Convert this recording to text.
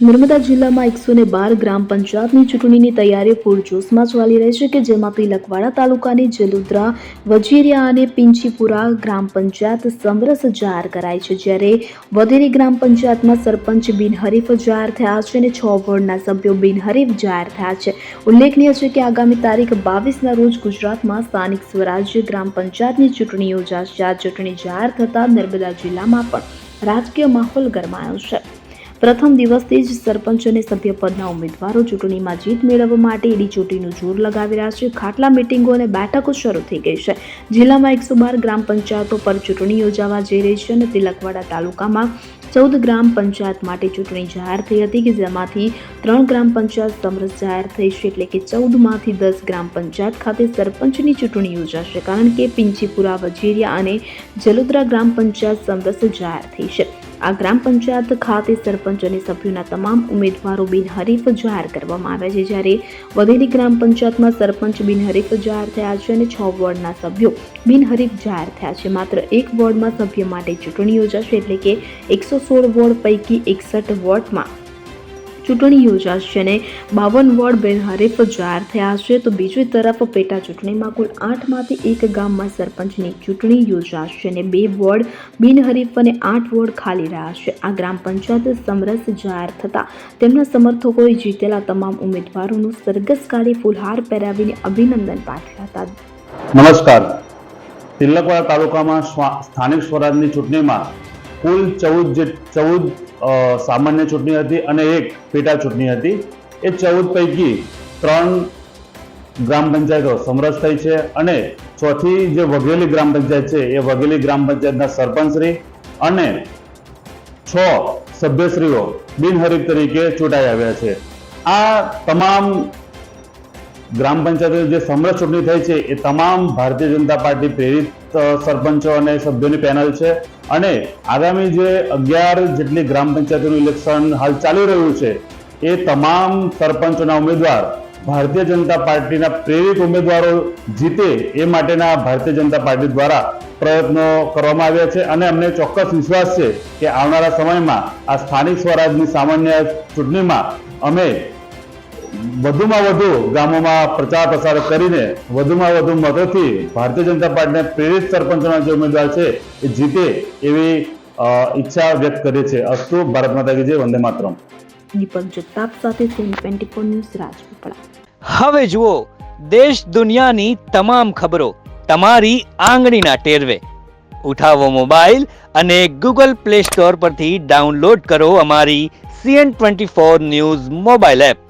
નર્મદા જિલ્લામાં એકસો ને બાર ગ્રામ પંચાયતની ચૂંટણીની તૈયારી પૂરજોશમાં ચાલી રહી છે કે જેમાં તિલકવાડા તાલુકાની જલુદ્રા, વજીરિયા અને પિંચીપુરા ગ્રામ પંચાયત સમરસ જાહેર કરાઈ છે. જ્યારે વધેરી ગ્રામ પંચાયતમાં સરપંચ બિનહરીફ જાહેર થયા છે અને છ વોર્ડના સભ્યો બિનહરીફ જાહેર થયા છે. ઉલ્લેખનીય છે કે આગામી તારીખ બાવીસના રોજ ગુજરાતમાં સ્થાનિક સ્વરાજ્ય ગ્રામ પંચાયતની ચૂંટણી યોજાશે. આ ચૂંટણી જાહેર થતાં નર્મદા જિલ્લામાં પણ રાજકીય માહોલ ગરમાયો છે. પ્રથમ દિવસથી જ સરપંચ અને સભ્યપદના ઉમેદવારો ચૂંટણીમાં જીત મેળવવા માટે ઈડી ચોટીનું જોર લગાવી રહ્યા છે. ખાટલા મિટિંગો અને બેઠકો શરૂ થઈ ગઈ છે. જિલ્લામાં એકસો બાર ગ્રામ પંચાયતો પર ચૂંટણી યોજાવા જઈ રહી છે અને તિલકવાડા તાલુકામાં ચૌદ ગ્રામ પંચાયત માટે ચૂંટણી જાહેર થઈ હતી કે જેમાંથી ત્રણ ગ્રામ પંચાયત સમરસ જાહેર થઈ છે એટલે કે ચૌદમાંથી દસ ગ્રામ પંચાયત ખાતે સરપંચની ચૂંટણી યોજાશે. કારણ કે પિંચીપુરા, વજીરિયા અને જલોદરા ગ્રામ પંચાયત સમરસ જાહેર થઈ છે. આ ગ્રામ પંચાયત ખાતે સરપંચ અને સભ્યોના તમામ ઉમેદવારો બિનહરીફ જાહેર કરવામાં આવ્યા છે. જ્યારે વધેલી ગ્રામ પંચાયતમાં સરપંચ બિનહરીફ જાહેર થયા છે અને છ વોર્ડના સભ્યો બિનહરીફ જાહેર થયા છે. માત્ર એક વોર્ડમાં સભ્ય માટે ચૂંટણી યોજાશે એટલે કે એકસો સોળ વોર્ડ પૈકી એકસઠ વોર્ડમાં ચૂંટણી યોજાશે અને બાવન વોર્ડ બિનહરીફ જાહેર થયા છે. તો બીજી તરફ પેટા ચૂંટણીમાં કુલ આઠમાંથી એક ગામમાં સરપંચની ચૂંટણી યોજાશે અને બે વોર્ડ બિનહરીફ અને આઠ વોર્ડ ખાલી રહ્યા છે. આ ગ્રામ પંચાયત સમરસ જાહેર થતાં તેમના સમર્થકોએ જીતેલા તમામ ઉમેદવારોનું સરઘસ કાઢી ફૂલહાર પહેરાવીને અભિનંદન પાઠવ્યા હતા. નમસ્કાર. તિલકવાડા તાલુકામાં સ્થાનિક સ્વરાજની ચૂંટણીમાં કુલ ચૌદ જે, ચૌદ સામાન્ય ચૂંટણી હતી અને એક પેટા ચૂંટણી હતી. એ ચૌદ પૈકી ત્રણ ગ્રામ પંચાયતો સમરસ થઈ છે અને ચોથી જે વઘેલી ગ્રામ પંચાયત છે એ વઘેલી ગ્રામ પંચાયતના સરપંચશ્રી અને છ સભ્યશ્રીઓ બિનહરીફ તરીકે ચૂંટાઈ આવ્યા છે. આ તમામ ગ્રામ પંચાયતો જે સમર ચૂંટણી થઈ છે, એ તમામ ભારતીય જનતા પાર્ટી પ્રેરિત સરપંચો અને સભ્યોની પેનલ છે. અને આગામી જે અગિયાર જેટલી ગ્રામ પંચાયતોનું ઇલેક્શન હાલ ચાલી રહ્યું છે, એ તમામ સરપંચોના ઉમેદવાર, ભારતીય જનતા પાર્ટીના પ્રેરિત ઉમેદવારો જીતે એ માટેના ભારતીય જનતા પાર્ટી દ્વારા પ્રયત્નો કરવામાં આવ્યા છે. અને અમને ચોક્કસ વિશ્વાસ છે કે આવનારા સમયમાં આ સ્થાનિક સ્વરાજની સામાન્ય ચૂંટણીમાં અમે વધુમાં વધુ ગામોમાં પ્રચાર પ્રસાર કરીને વધુમાં વધુ મતોથી ભારતીય જનતા પાર્ટીના પ્રેરિત સરપંચના જે ઉમેદવાર છે એ જીતે એવી ઈચ્છા વ્યક્ત કરી છે અસ્તુ ભારત માતા કી જય વંદે માતરમ. દીપક જગતાપ સાથે CN twenty four news Rajpipla. હવે જુઓ દેશ દુનિયાની તમામ ખબરો તમારી આંગળીના ટેરવે. ઉઠાવો મોબાઈલ અને ગૂગલ પ્લે સ્ટોર પરથી ડાઉનલોડ કરો અમારી CN twenty four news mobile app.